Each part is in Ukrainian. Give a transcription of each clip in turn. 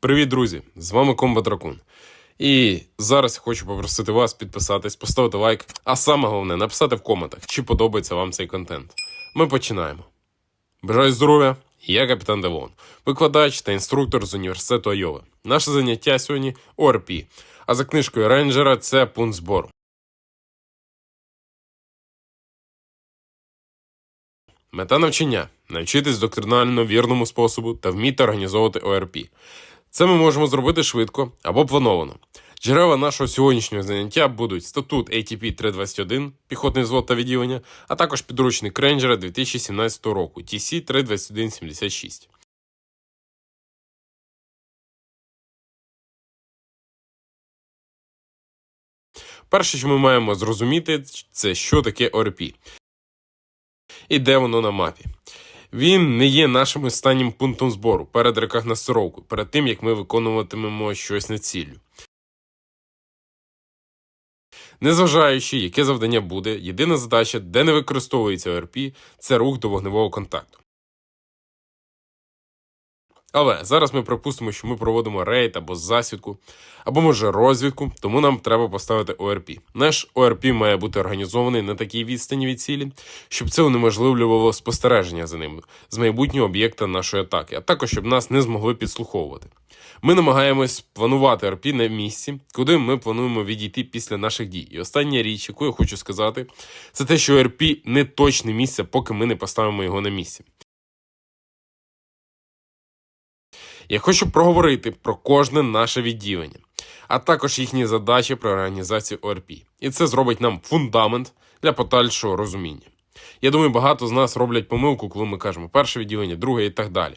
Привіт, друзі! З вами Комбат Ракун. І зараз я хочу попросити вас підписатись, поставити лайк, а саме головне написати в коментах, чи подобається вам цей контент. Ми починаємо. Бажаю здоров'я! Я капітан Девон, викладач та інструктор з університету Айови. Наше заняття сьогодні ОРП, а за книжкою рейнджера це пункт збору. Мета навчання навчитись доктринально вірному способу та вміти організовувати ОРП. Це ми можемо зробити швидко або плановано. Джерела нашого сьогоднішнього заняття будуть статут ATP 321, піхотний взвод та відділення, а також підручник рейнджера 2017 року TC 32176. Перше, що ми маємо зрозуміти, це що таке ОРП і де воно на мапі. Він не є нашим останнім пунктом збору перед на сороку, перед тим як ми виконуватимемо щось на ціллю. Незважаючи, яке завдання буде, єдина задача, де не використовується ОРП, це рух до вогневого контакту. Але зараз ми припустимо, що ми проводимо рейд або засідку, або може розвідку, тому нам треба поставити ОРП. Наш ОРП має бути організований на такій відстані від цілі, щоб це унеможливлювало спостереження за ним з майбутнього об'єкта нашої атаки, а також щоб нас не змогли підслуховувати. Ми намагаємось планувати РП на місці, куди ми плануємо відійти після наших дій. І остання річ, яку я хочу сказати, це те, що РП не точне місце, поки ми не поставимо його на місці. Я хочу проговорити про кожне наше відділення, а також їхні задачі при організації ОРП. І це зробить нам фундамент для подальшого розуміння. Я думаю, багато з нас роблять помилку, коли ми кажемо перше відділення, друге і так далі.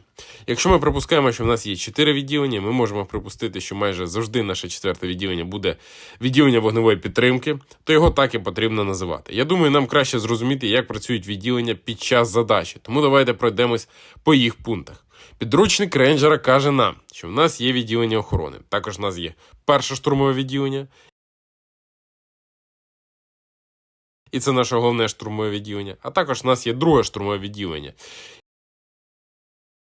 Якщо ми припускаємо, що в нас є чотири відділення, ми можемо припустити, що майже завжди наше четверте відділення буде відділення вогневої підтримки, то його так і потрібно називати. Я думаю, нам краще зрозуміти, як працюють відділення під час задачі, тому давайте пройдемось по їх пунктах. Підручник рейнджера каже нам, що в нас є відділення охорони. Також в нас є перше штурмове відділення. І це наше головне штурмове відділення. А також в нас є друге штурмове відділення.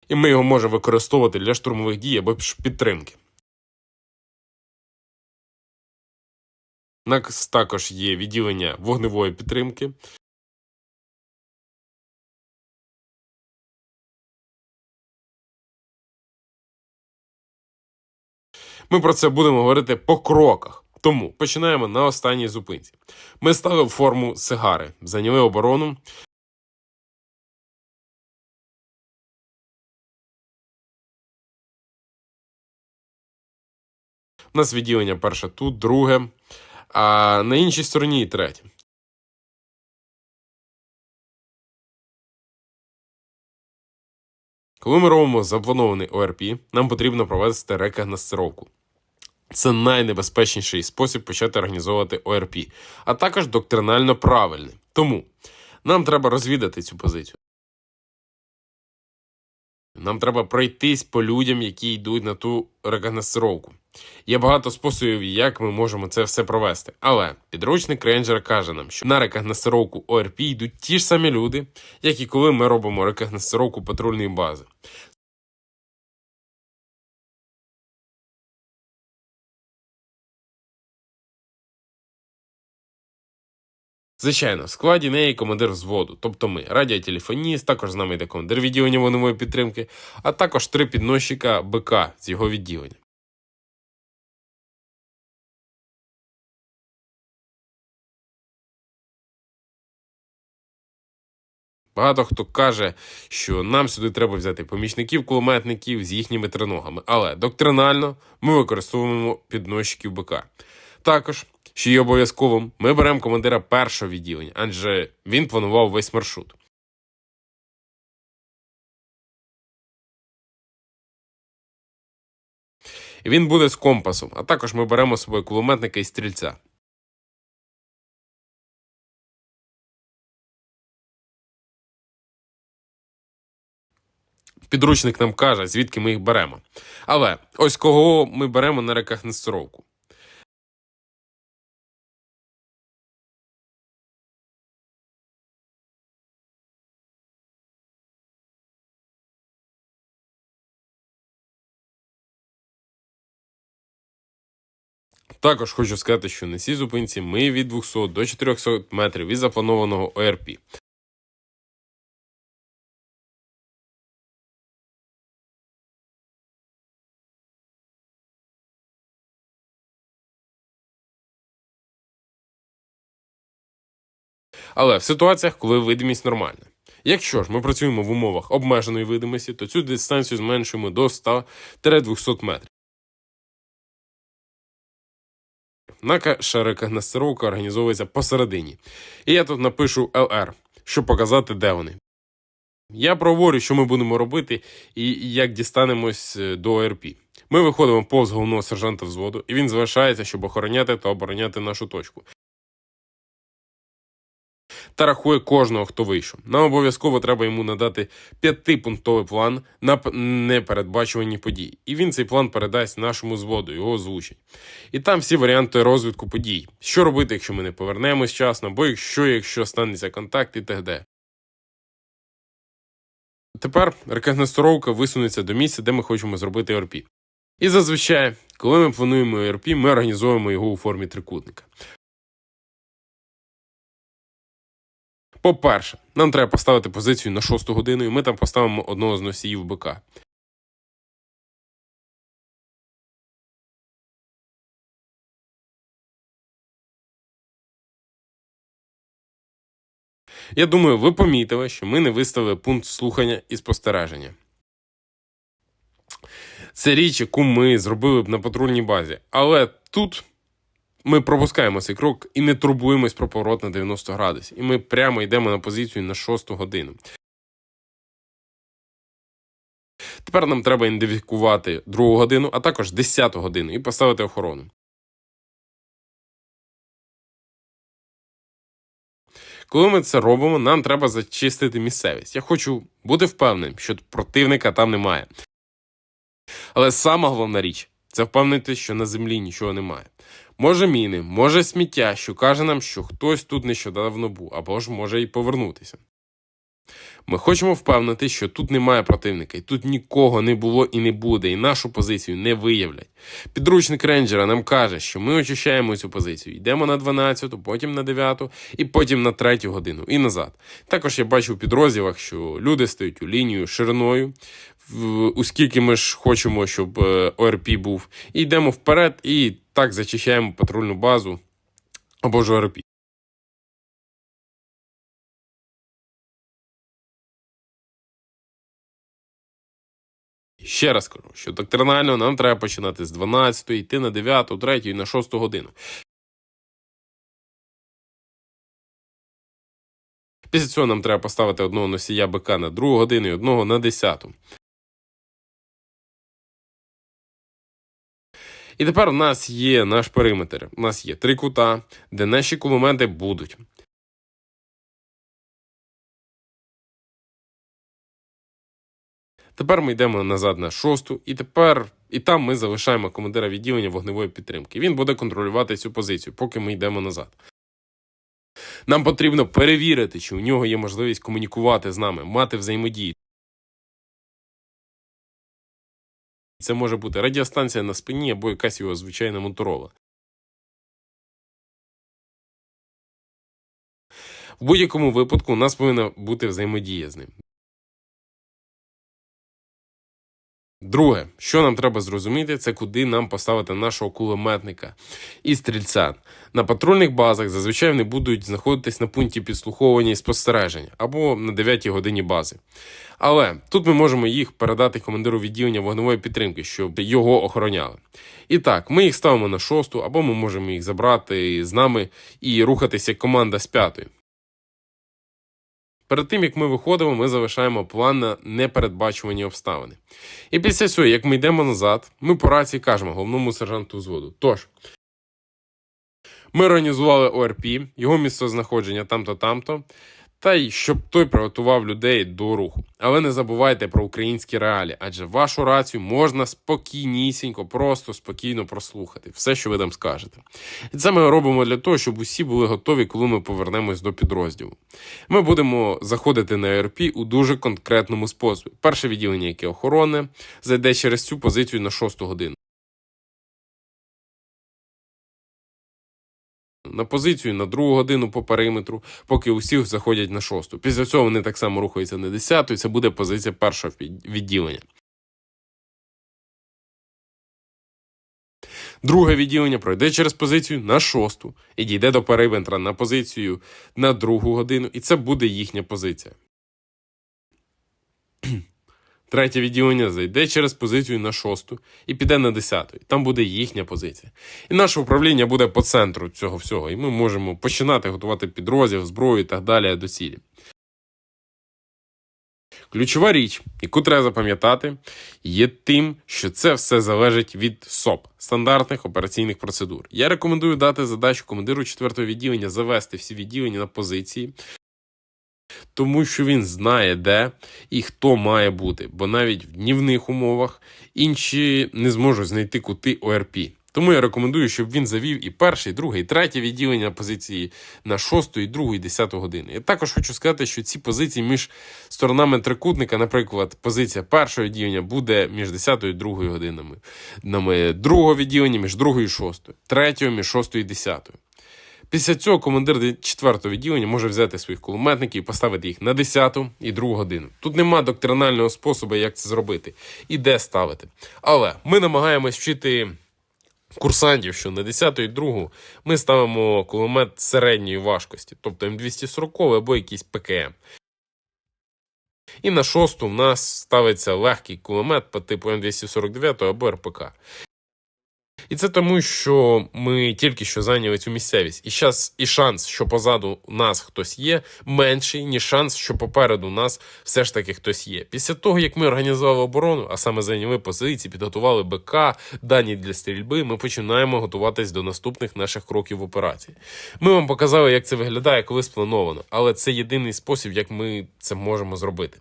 І ми його можемо використовувати для штурмових дій або підтримки. У нас також є відділення вогневої підтримки. Ми про це будемо говорити по кроках. Тому починаємо на останній зупинці. Ми ставили форму сигари, зайняли оборону. У нас відділення перше тут, друге, а на іншій стороні і третє. Коли ми робимо запланований ОРП, нам потрібно провести рекогносцировку. Це найнебезпечніший спосіб почати організовувати ОРП, а також доктринально правильний. Тому нам треба розвідати цю позицію. Нам треба пройтись по людям, які йдуть на ту рекогносцировку. Є багато способів, як ми можемо це все провести. Але підручник рейнджера каже нам, що на рекогносцировку ОРП йдуть ті ж самі люди, як і коли ми робимо рекогносцировку патрульної бази. Звичайно, в складі неї командир взводу, тобто ми, радіотелефоніст, також з нами йде командир відділення вогневої підтримки, а також три підносчика БК з його відділення. Багато хто каже, що нам сюди треба взяти помічників кулеметників з їхніми триногами, але доктринально ми використовуємо підносчиків БК. Також, що є обов'язковим, ми беремо командира першого відділення, адже він планував весь маршрут. Він буде з компасом, а також ми беремо з собою кулеметника і стрільця. Підручник нам каже, звідки ми їх беремо. Але ось кого ми беремо на рекогносцировку. Також хочу сказати, що на цій зупинці ми від 200 до 400 метрів від запланованого ОРП. Але в ситуаціях, коли видимість нормальна. Якщо ж ми працюємо в умовах обмеженої видимості, то цю дистанцію зменшуємо до 100-200 метрів. Наша рекогностировка організовується посередині. І я тут напишу LR, щоб показати, де вони. Я проговорю, що ми будемо робити і як дістанемось е, до ОРП. Ми виходимо повз головного сержанта взводу, і він залишається, щоб охороняти та обороняти нашу точку. Та рахує кожного, хто вийшов. Нам обов'язково треба йому надати п'ятипунктовий план на непередбачувані події. І він цей план передасть нашому зводу, його озвучить. І там всі варіанти розвитку подій. Що робити, якщо ми не повернемось вчасно, або якщо, якщо станеться контакт і т.д. Тепер рекогностировка висунеться до місця, де ми хочемо зробити ОРП. І зазвичай, коли ми плануємо ОРП, ми організовуємо його у формі трикутника. По-перше, нам треба поставити позицію на 6 годину, і ми там поставимо одного з носіїв БК. Я думаю, ви помітили, що ми не виставили пункт слухання і спостереження. Це річ, яку ми зробили б на патрульній базі. Але тут ми пропускаємо цей крок і не турбуємось про поворот на 90 градусів. І ми прямо йдемо на позицію на 6 годину. Тепер нам треба ідентифікувати другу годину, а також 10 годину і поставити охорону. Коли ми це робимо, нам треба зачистити місцевість. Я хочу бути впевненим, що противника там немає. Але сама головна річ це впевнитися, що на землі нічого немає. Може міни, може сміття, що каже нам, що хтось тут нещодавно був, або ж може і повернутися. Ми хочемо впевнити, що тут немає противника, і тут нікого не було і не буде, і нашу позицію не виявлять. Підручник рейнджера нам каже, що ми очищаємо цю позицію. Йдемо на 12, потім на 9 і потім на 3 годину і назад. Також я бачу в підрозділах, що люди стають у лінію шириною, оскільки ми ж хочемо, щоб е, ОРП був, і йдемо вперед, і так зачищаємо патрульну базу або ж ОРП. Ще раз кажу, що доктринально нам треба починати з 12, йти на 9, 3 і на 6 годину. Після цього нам треба поставити одного носія БК на 2 годину і одного на 10. І тепер у нас є наш периметр. У нас є три кута, де наші кулемети будуть. Тепер ми йдемо назад на шосту, і тепер і там ми залишаємо командира відділення вогневої підтримки. Він буде контролювати цю позицію, поки ми йдемо назад. Нам потрібно перевірити, чи у нього є можливість комунікувати з нами, мати взаємодію. Це може бути радіостанція на спині або якась його звичайна моторола. В будь-якому випадку у нас повинна бути взаємодія з ним. Друге, що нам треба зрозуміти, це куди нам поставити нашого кулеметника і стрільця. На патрульних базах зазвичай вони будуть знаходитись на пункті підслуховування і спостереження або на 9 годині бази. Але тут ми можемо їх передати командиру відділення вогневої підтримки, щоб його охороняли. І так, ми їх ставимо на шосту, або ми можемо їх забрати з нами і рухатися як команда з п'ятої. Перед тим як ми виходимо, ми залишаємо план на непередбачувані обставини. І після цього, як ми йдемо назад, ми по рації кажемо головному сержанту взводу. Тож, ми організували ОРП, його місцезнаходження там-то, там-то, та й щоб той приготував людей до руху. Але не забувайте про українські реалії, адже вашу рацію можна спокійнісінько, просто спокійно прослухати все, що ви там скажете. І це ми робимо для того, щоб усі були готові, коли ми повернемось до підрозділу. Ми будемо заходити на РП у дуже конкретному способі. Перше відділення, яке охоронне, зайде через цю позицію на 6 годину. На позицію на другу годину по периметру, поки усі заходять на шосту. Після цього вони так само рухаються на десяту, і це буде позиція першого відділення. Друге відділення пройде через позицію на шосту і дійде до периметра на позицію на другу годину, і це буде їхня позиція. Третє відділення зайде через позицію на шосту і піде на десяту. Там буде їхня позиція. І наше управління буде по центру цього всього. І ми можемо починати готувати підрозділ, зброю і так далі до цілі. Ключова річ, яку треба запам'ятати, є тим, що це все залежить від СОП стандартних операційних процедур. Я рекомендую дати задачу командиру 4-го відділення завести всі відділення на позиції, тому що він знає, де і хто має бути, бо навіть в днівних умовах інші не зможуть знайти кути ОРП. Тому я рекомендую, щоб він завів і перше, і друге, і третє відділення позиції на 6, і 2, і 10 години. Я також хочу сказати, що ці позиції між сторонами трикутника, наприклад, позиція першого відділення буде між 10 і 2 годинами, нами другого відділення між 2 і 6, третього між 6 і 10. Після цього командир 4-го відділення може взяти своїх кулеметників і поставити їх на 10 і 2 годину. Тут нема доктринального способу, як це зробити і де ставити. Але ми намагаємось вчити курсантів, що на 10 і 2 ми ставимо кулемет середньої важкості, тобто М240 або якийсь ПКМ. І на шосту в нас ставиться легкий кулемет по типу М249 або РПК. І це тому, що ми тільки що зайняли цю місцевість. І щас, і шанс, що позаду нас хтось є, менший, ніж шанс, що попереду нас все ж таки хтось є. Після того, як ми організували оборону, а саме зайняли позиції, підготували БК, дані для стрільби, ми починаємо готуватись до наступних наших кроків операції. Ми вам показали, як це виглядає, коли сплановано, але це єдиний спосіб, як ми це можемо зробити.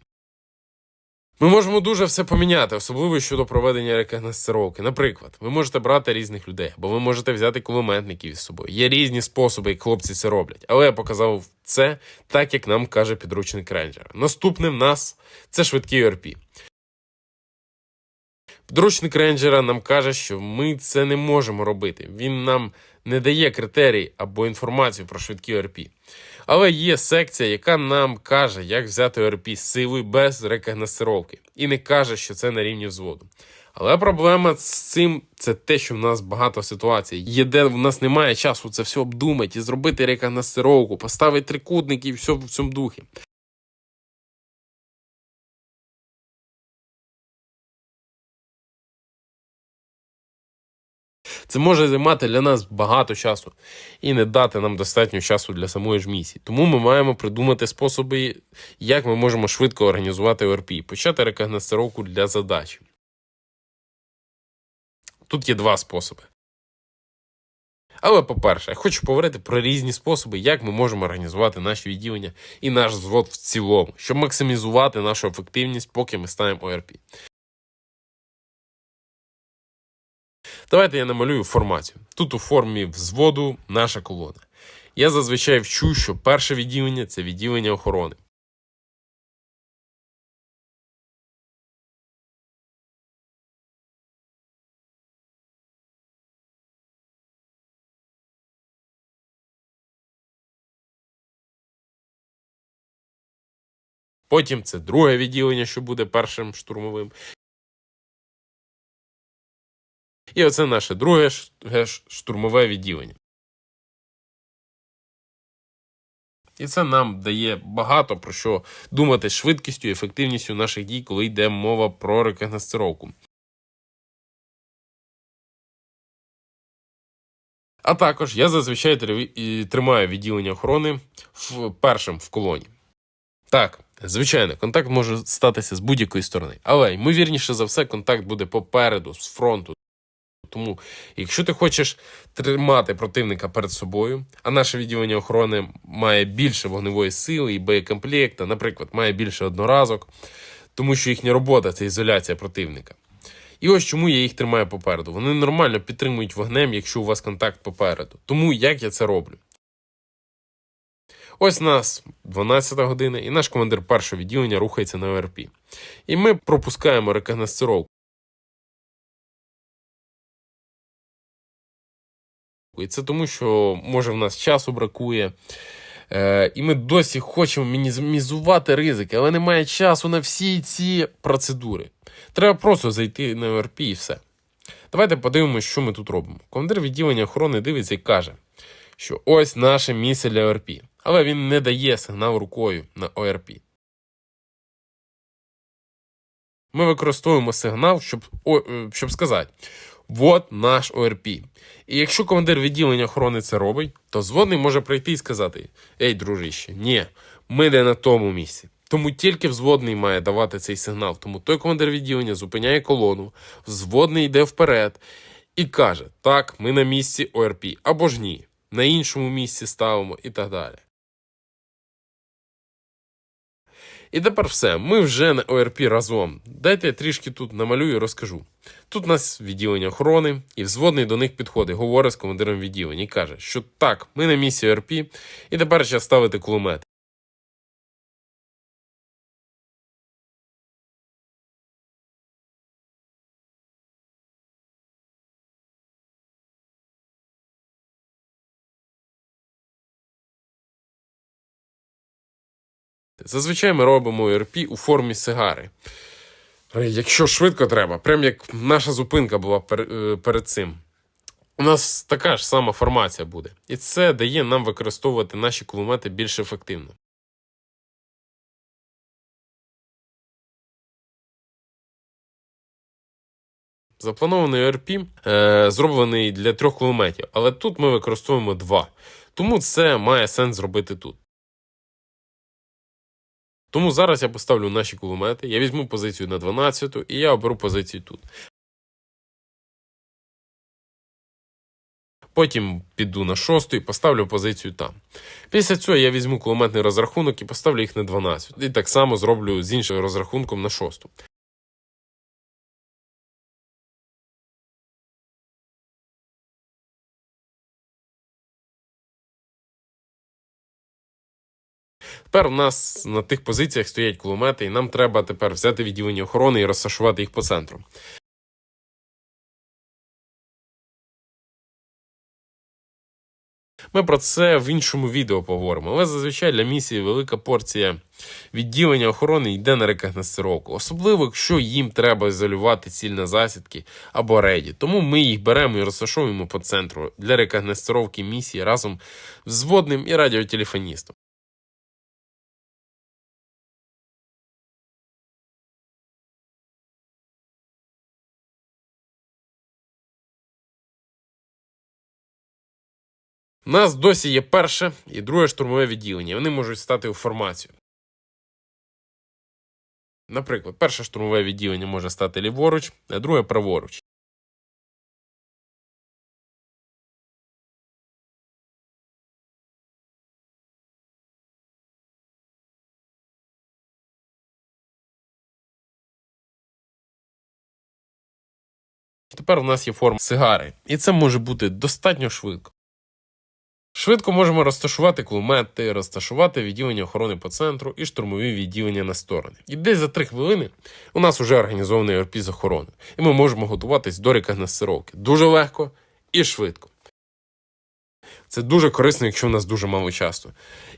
Ми можемо дуже все поміняти, особливо щодо проведення рекогносцировки. Наприклад, ви можете брати різних людей, або ви можете взяти кулеметників із собою. Є різні способи, як хлопці це роблять. Але я показав це так, як нам каже підручник рейнджера. Наступним в нас це швидкий ОРП. Підручник рейнджера нам каже, що ми це не можемо робити. Він нам не дає критерій або інформацію про швидкі ОРП. Але є секція, яка нам каже, як взяти ОРП з без рекогносировки. І не каже, що це на рівні взводу. Але проблема з цим це те, що в нас багато ситуацій. Є де в нас немає часу це все обдумати і зробити рекогносировку, поставити трикутники і все в цьому духі. Це може займати для нас багато часу і не дати нам достатньо часу для самої ж місії. Тому ми маємо придумати способи, як ми можемо швидко організувати ОРП, почати рекогносцировку для задачі. Тут є два способи. Але, по-перше, я хочу поговорити про різні способи, як ми можемо організувати наші відділення і наш взвод в цілому, щоб максимізувати нашу ефективність, поки ми ставимо ОРП. Давайте я намалюю формацію. Тут у формі взводу наша колона. Я зазвичай вчу, що перше відділення це відділення охорони. Потім це друге відділення, що буде першим штурмовим. І оце наше друге ш- штурмове відділення. І це нам дає багато про що думати швидкістю і ефективністю наших дій, коли йде мова про рекогносцировку. А також я зазвичай тримаю відділення охорони в першим в колоні. Так, звичайно, контакт може статися з будь-якої сторони, але ймовірніше за все, контакт буде попереду, з фронту. Тому, якщо ти хочеш тримати противника перед собою, а наше відділення охорони має більше вогневої сили і боєкомплекта, наприклад, має більше одноразок, тому що їхня робота це ізоляція противника. І ось чому я їх тримаю попереду. Вони нормально підтримують вогнем, якщо у вас контакт попереду. Тому як я це роблю? Ось нас 12 година, і наш командир першого відділення рухається на ОРП. І ми пропускаємо рекогносцировку. І це тому, що може в нас часу бракує. Е, і ми досі хочемо мінімізувати ризики, але немає часу на всі ці процедури. Треба просто зайти на ОРП і все. Давайте подивимося, що ми тут робимо. Командир відділення охорони дивиться і каже, що ось наше місце для ОРП. Але він не дає сигнал рукою на ОРП. Ми використовуємо сигнал, щоб о, е, щоб сказати: от наш ОРП. І якщо командир відділення охорони це робить, то зводний може прийти і сказати: Ей, дружище, ні, ми не на тому місці. Тому тільки взводний має давати цей сигнал. Тому той командир відділення зупиняє колону, взводний йде вперед і каже: Так, ми на місці ОРП, або ж ні, на іншому місці ставимо і так далі. І тепер все. Ми вже на ОРП разом. Дайте я трішки тут намалюю і розкажу. Тут у нас відділення охорони, і взводний до них підходить, говорить з командиром відділення і каже, що так, ми на місці ОРП, і тепер час ставити кулемет. Зазвичай ми робимо ОРП у формі сигари. Якщо швидко треба, прям як наша зупинка була е, перед цим. У нас така ж сама формація буде. І це дає нам використовувати наші кулемети більш ефективно. Запланований ОРП е, зроблений для трьох кулеметів, але тут ми використовуємо два. Тому це має сенс зробити тут. Тому зараз я поставлю наші кулемети, я візьму позицію на 12 і я оберу позицію тут. Потім піду на 6 і поставлю позицію там. Після цього я візьму кулеметний розрахунок і поставлю їх на 12. І так само зроблю з іншим розрахунком на 6. Тепер у нас на тих позиціях стоять кулемети, і нам треба тепер взяти відділення охорони і розташувати їх по центру. Ми про це в іншому відео поговоримо, але зазвичай для місії велика порція відділення охорони йде на рекогносцировку, особливо якщо їм треба ізолювати ціль на засідки або рейді. Тому ми їх беремо і розташовуємо по центру для рекогносцировки місії разом з взводним і радіотелефоністом. У нас досі є перше і друге штурмове відділення. Вони можуть стати у формацію. Наприклад, перше штурмове відділення може стати ліворуч, а друге праворуч. Тепер у нас є форма сигари, і це може бути достатньо швидко. Швидко можемо розташувати кулемети, розташувати відділення охорони по центру і штурмові відділення на сторони. І десь за три хвилини у нас вже організований РП з охорони, і ми можемо готуватись до рекогносцировки. Дуже легко і швидко. Це дуже корисно, якщо у нас дуже мало часу.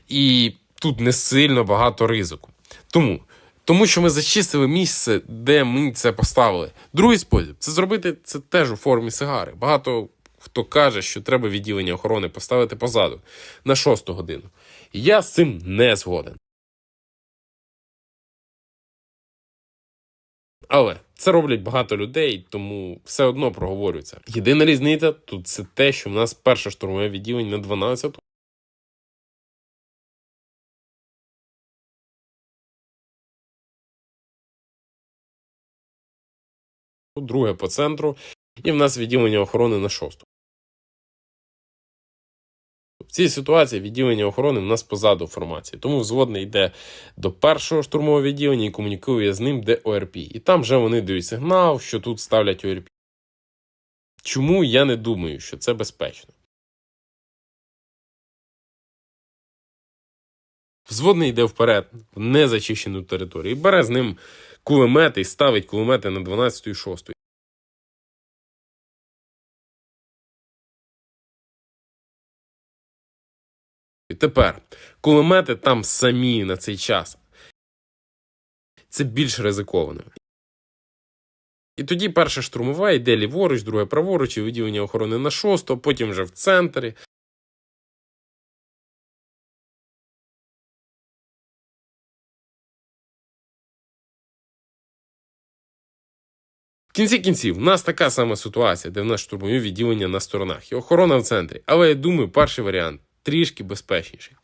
І тут не сильно багато ризику. Тому. Тому що ми зачистили місце, де ми це поставили. Другий спосіб це зробити це теж у формі сигари. Багато хто каже, що треба відділення охорони поставити позаду на шосту годину. Я з цим не згоден. Але це роблять багато людей, тому все одно проговорюється. Єдина різниця тут це те, що в нас перше штурмове відділення на 12 Друге по центру, і в нас відділення охорони на шосту. В цій ситуації відділення охорони в нас позаду формації, тому взводний йде до першого штурмового відділення і комунікує з ним, де ОРП. І там вже вони дають сигнал, що тут ставлять ОРП. Чому я не думаю, що це безпечно? Взводний йде вперед, в незачищену територію, бере з ним кулемети і ставить кулемети на 12 і 6. Тепер кулемети там самі на цей час. Це більш ризиковано. І тоді перша штурмова йде ліворуч, друге праворуч, і відділення охорони на шосту, потім вже в центрі. В кінці кінців, в нас така сама ситуація, де в нас штурмові відділення на сторонах і охорона в центрі. Але я думаю, перший варіант трішки безпечніший.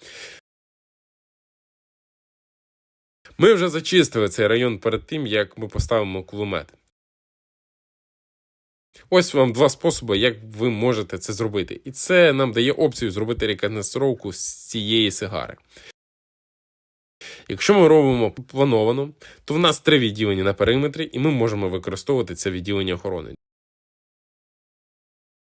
Ми вже зачистили цей район перед тим, як ми поставимо кулемети. Ось вам два способи, як ви можете це зробити. І це нам дає опцію зробити рекогностировку з цієї сигари. Якщо ми робимо плановано, то в нас три відділення на периметрі, і ми можемо використовувати це відділення охорони.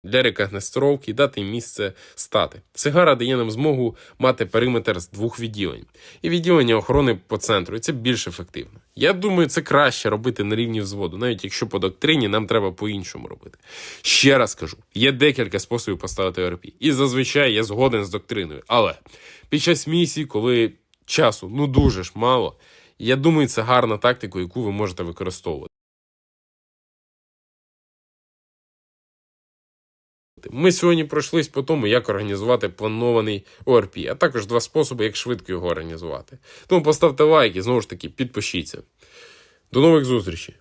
Для рекогностировки дати місце стати. Сигара дає нам змогу мати периметр з двох відділень і відділення охорони по центру, і це більш ефективно. Я думаю, це краще робити на рівні взводу, навіть якщо по доктрині нам треба по-іншому робити. Ще раз кажу: є декілька способів поставити ОРП, і зазвичай я згоден з доктриною. Але під час місії, коли часу ну дуже ж мало, я думаю, це гарна тактика, яку ви можете використовувати. Ми сьогодні пройшлись по тому, як організувати планований ОРП, а також два способи, як швидко його організувати. Тому поставте лайк і знову ж таки підпишіться. До нових зустрічей!